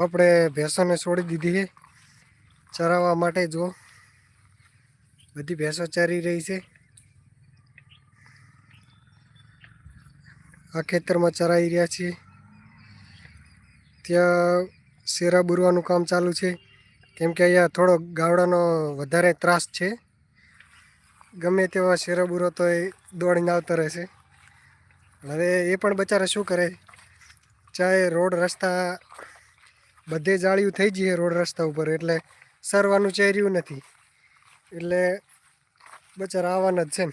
આપણે ભેંસોને છોડી દીધી છે. ચરાવવા માટે જો બધી ભેંસો ચરી રહી છે. આ ખેતરમાં ચરાઈ રહ્યા છીએ. ત્યાં શેરા બુરવાનું કામ ચાલુ છે. કેમ કે અહીંયા થોડો ગાવડાનો વધારે ત્રાસ છે. ગમે તેવા શેરા બુરો તો એ દોડીને આવતા રહેશે હવે એ પણ બચારા શું કરે? ચાહે રોડ રસ્તા બધે જાળિયું થઈ જઈએ રોડ રસ્તા ઉપર, એટલે સરવાનું ચહેર્યું નથી. એટલે બચારા આવવાના જ છે ને.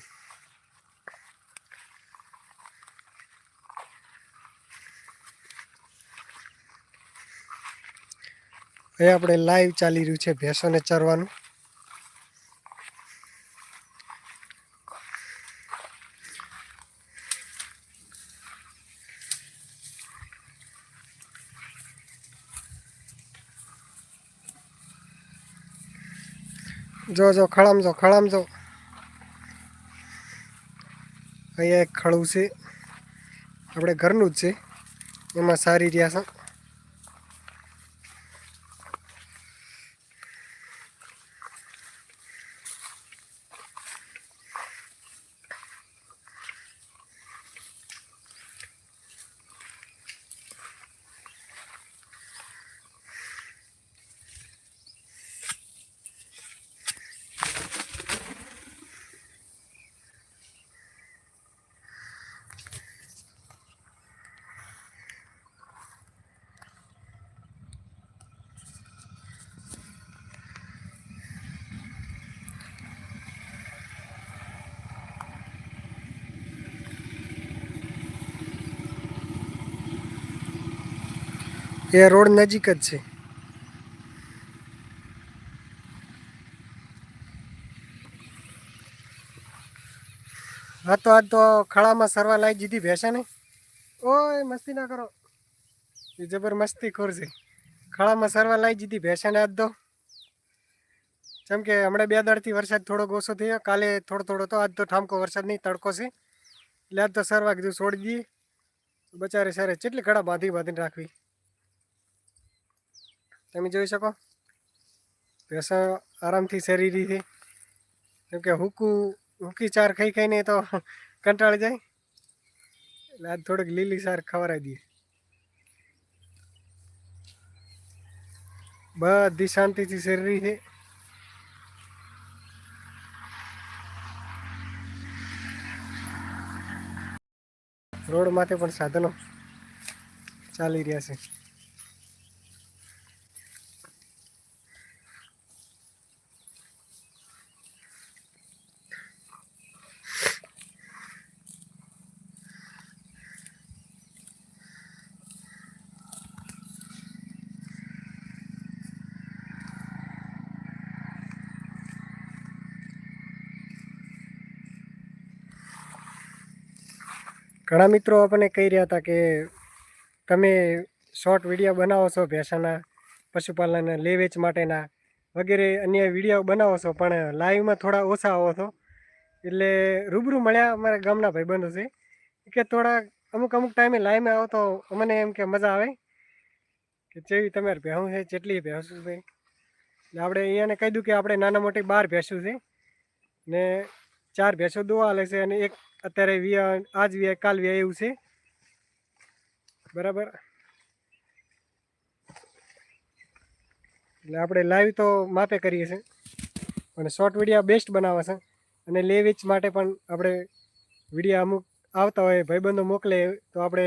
અહીં આપણે લાઈવ ચાલી રહ્યું છે ભેંસોને ચરવાનું. જો જો ખળામજો જો, ખળામ જો. અહીંયા એક ખળું છે. આપણે ઘરનું જ છે. એમાં સારી રહ્યા છે. એ રોડ નજીક જ છે. હા તો આજ તો ખળામાં સરવા લાવી દીધી ભેંસે ને. ઓય, મસ્તી ના કરો. એ જબર મસ્તી ખળામાં સરવા લાવી દીધી ભેંસે ને આજ તો. જેમ કે હમણાં બે દાડથી વરસાદ થોડોક ઓછો થયો, કાલે થોડો થોડો તો આજ તો ઠામકો વરસાદ નહીં, તડકો છે. એટલે આજ તો સરવા કીધું છોડી દઈએ. બચારે સારે કેટલી કડા બાંધી બાંધીને રાખવી. તમે જોઈ શકો? ભેંસો આરામથી શરીરી છે કેમ કે હુકું, હુકી ચાર ખાઈ ખાઈને તો કંટાળી જાય. એટલે આજ થોડીક લીલી સાર ખવડાવી દઈએ. બધી શાંતિથી શરીર છે રોડ માટે પણ સાધનો ચાલી રહ્યા છે. ઘણા મિત્રો આપણને કહી રહ્યા હતા કે તમે શોર્ટ વીડિયો બનાવો છો ભેંસાના, પશુપાલનના લે વેચ માટેના વગેરે અન્ય વીડિયો બનાવો છો, પણ લાઈવમાં થોડા ઓછા આવો છો. એટલે રૂબરૂ મળ્યા અમારા ગામના ભાઈબંધો છે. કે થોડા અમુક અમુક ટાઈમે લાઈવમાં આવો તો અમને એમ કે મજા આવે કે જેવી તમારે ભેહું છે, જેટલી ભેંસું છે. એટલે આપણે અહીંયાને કહી દઉં કે આપણે નાના મોટી બાર ભેંસું છે ને ચાર ભેંસો દોવા લે છે અને એક અત્યારે વ્યા આજ વિયા કાલ વિયા એવું છે. બરાબર? એટલે આપણે લાઈવ તો માપે કરીએ છીએ. અને શોર્ટ વિડીયા બેસ્ટ બનાવે છે. અને લે વેચ માટે પણ આપણે વિડીયા અમુક આવતા હોય, ભાઈબંધો મોકલે, તો આપણે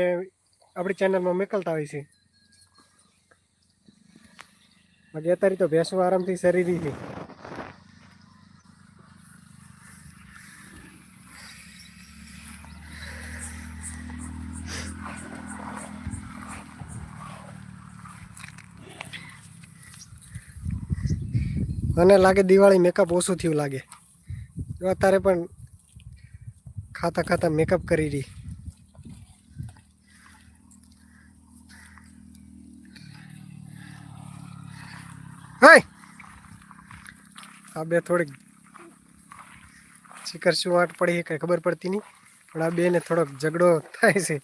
આપણી ચેનલમાં મોકલતા હોય છે બાકી અત્યારે તો ભેંસો આરામથી શરીરી છે. મને લાગે દિવાળી મેકઅપ ઓછું થયું લાગે. અત્યારે પણ ખાતા ખાતા મેકઅપ કરી રહી. હાય આ બે થોડીક શિખર શું વાટ પડી કઈ ખબર પડતી નહીં. પણ આ બેને થોડોક ઝઘડો થાય છે,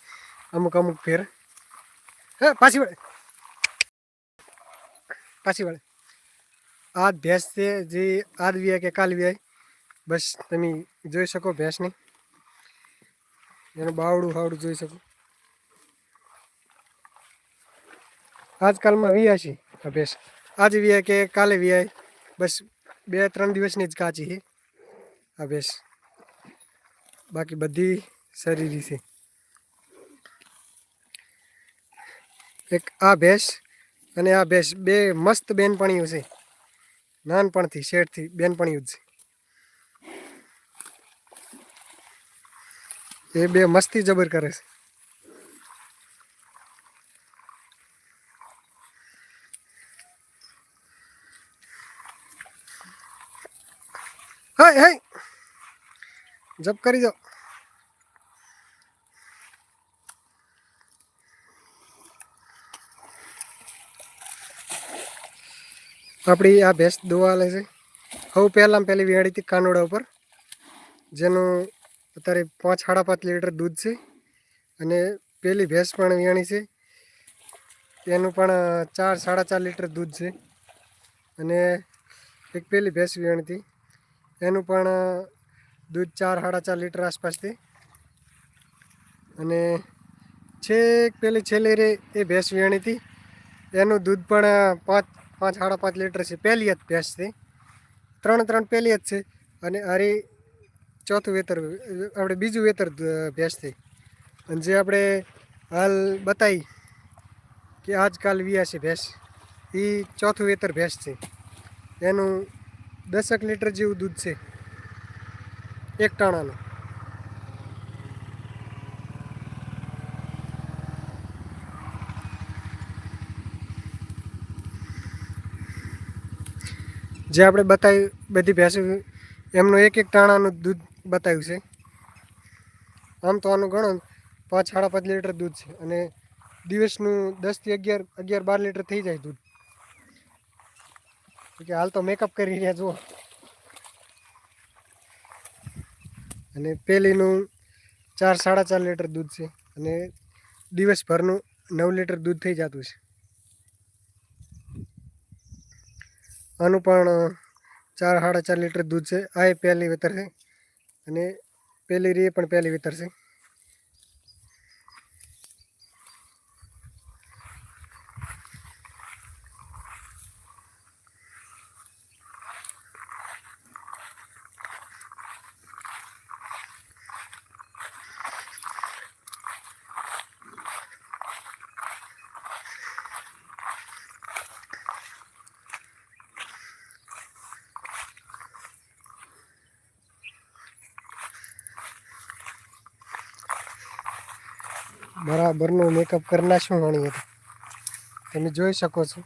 અમુક અમુક ફેર. હે, પાછી વળે. પાછી વળે. આ ભેંસ છે, જે આજ વ્યાય કે કાલ વ્યાય બસ તમે જોઈ શકો ભેંસની. એનું બાવડું ફાવડું જોઈ શકો. આજકાલમાં વિયા છે આ ભેંસ. આજે વ્યાય કે કાલે વ્યાય બસ બે ત્રણ દિવસની જ કાચી છે આ ભેંસ. બાકી બધી શરીરી છે. એક આ ભેંસ અને આ ભેંસ બે મસ્ત બેનપણીઓ છે. નાનપણથી, શેઠથી, બેનપણીઓ જ છે. એ બે મસ્તી જબર કરે છે. હા હાય. જપ કરી દો. આપણી આ ભેંસ દોવાલે છે. હવે પહેલાં પહેલી હતી કાનોડા ઉપર. જેનું અત્યારે પાંચ સાડા પાંચ લીટર દૂધ છે. અને પેલી ભેંસ પણ વેણી છે. એનું પણ ચાર સાડા ચાર લીટર દૂધ છે. અને એક પેલી ભેંસ વિયાણી હતી. એનું પણ દૂધ ચાર સાડા ચાર લીટર આસપાસથી અને છેક પેલી છેલ્લી રે એ ભેંસ વેણી હતી. એનું દૂધ પણ પાંચ પાંચ સાડા પાંચ લીટર છે. પહેલી જ ભેંસ ત્રણ ત્રણ પહેલી જ છે. અને હારી ચોથું વેતર, આપણે બીજું વેતર ભેંસથી અને જે આપણે હાલ બતાવી કે આજકાલ વ્યા છે ભેંસ એ ચોથું વેતર ભેંસ છે. એનું દસેક લીટર જેવું દૂધ છે. એક ટાણાનું. જે આપણે બતાવ્યું બધી ભેંસો, એમનું એક એક ટાણાનું દૂધ બતાવ્યું છે. આમ તો આનું ગણો પાંચ સાડા પાંચ લીટર દૂધ છે અને દિવસનું દસથી અગિયાર અગિયાર બાર લીટર થઈ જાય દૂધ. કે હાલ તો મેકઅપ કરી રહ્યા જુઓ. અને પેલીનું ચાર સાડા ચાર લીટર દૂધ છે અને દિવસભરનું નવ લીટર દૂધ થઈ જતું છે. આનું પણ ચાર, સાડા ચાર લીટર દૂધ છે. આ એ પહેલી વેતર છે. અને પહેલી રીએ પણ પહેલી વેતર છે. બરાબરનું મેકઅપ કરી નાખ્યો વાણીએ તમે જોઈ શકો છો.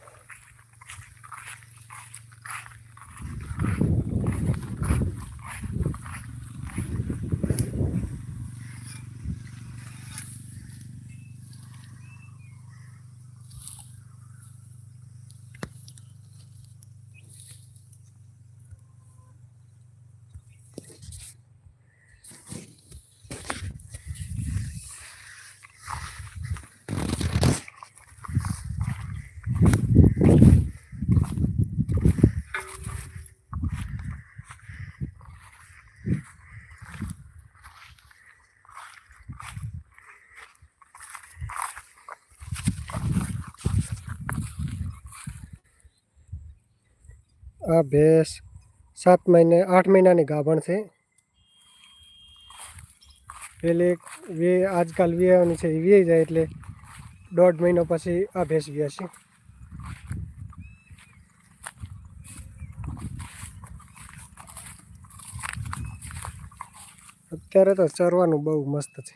આ ભેંસ સાત મહિને, આઠ મહિનાની ગાભણ છે. પેલી વે, આજકાલ વિયાવાની છે, એ વી જાય એટલે દોઢ મહિનો પછી આ ભેંસ ગયા છે. અત્યારે તો ચરવાનું બહુ મસ્ત છે.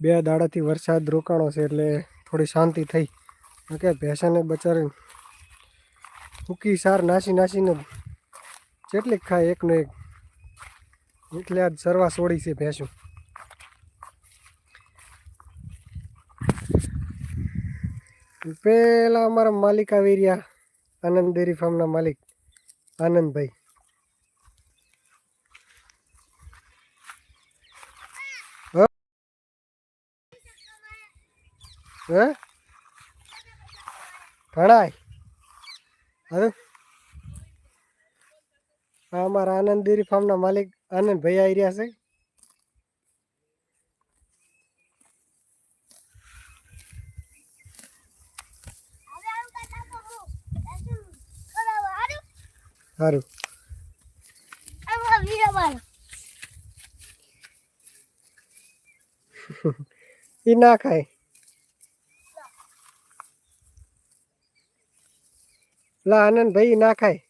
બે દાડાથી વરસાદ રોકાણો છે એટલે થોડી શાંતિ થઈ. કે ભેંસાને બચારી સૂકી સાર નાસી નાસીને જેટલી ખાય એકનો એક. એટલે આજ સરવા સોડી છે ભેંસું. પેલા અમારા માલિક આવી રહ્યા, આનંદ ડેરી ફાર્મના માલિક, આનંદભાઈ? હે? ભણાય. હવે? આ અમારા આનંદ ડેરી ફાર્મના માલિક આનંદ ભાઈ આવી રહ્યા છે. સારું એ ના ખાય. લા આનંદ ભાઈ ના ખાય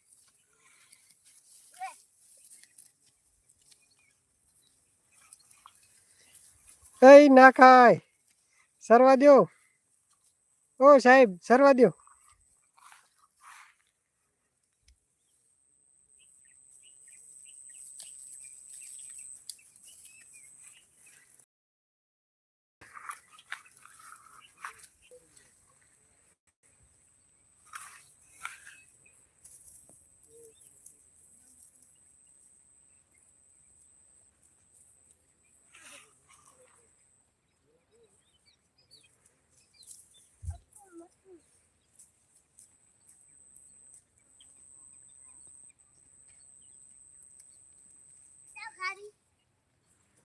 એ ના ખાય સરવા દ્યો. ઓ સાહેબ સરવા દ્યો.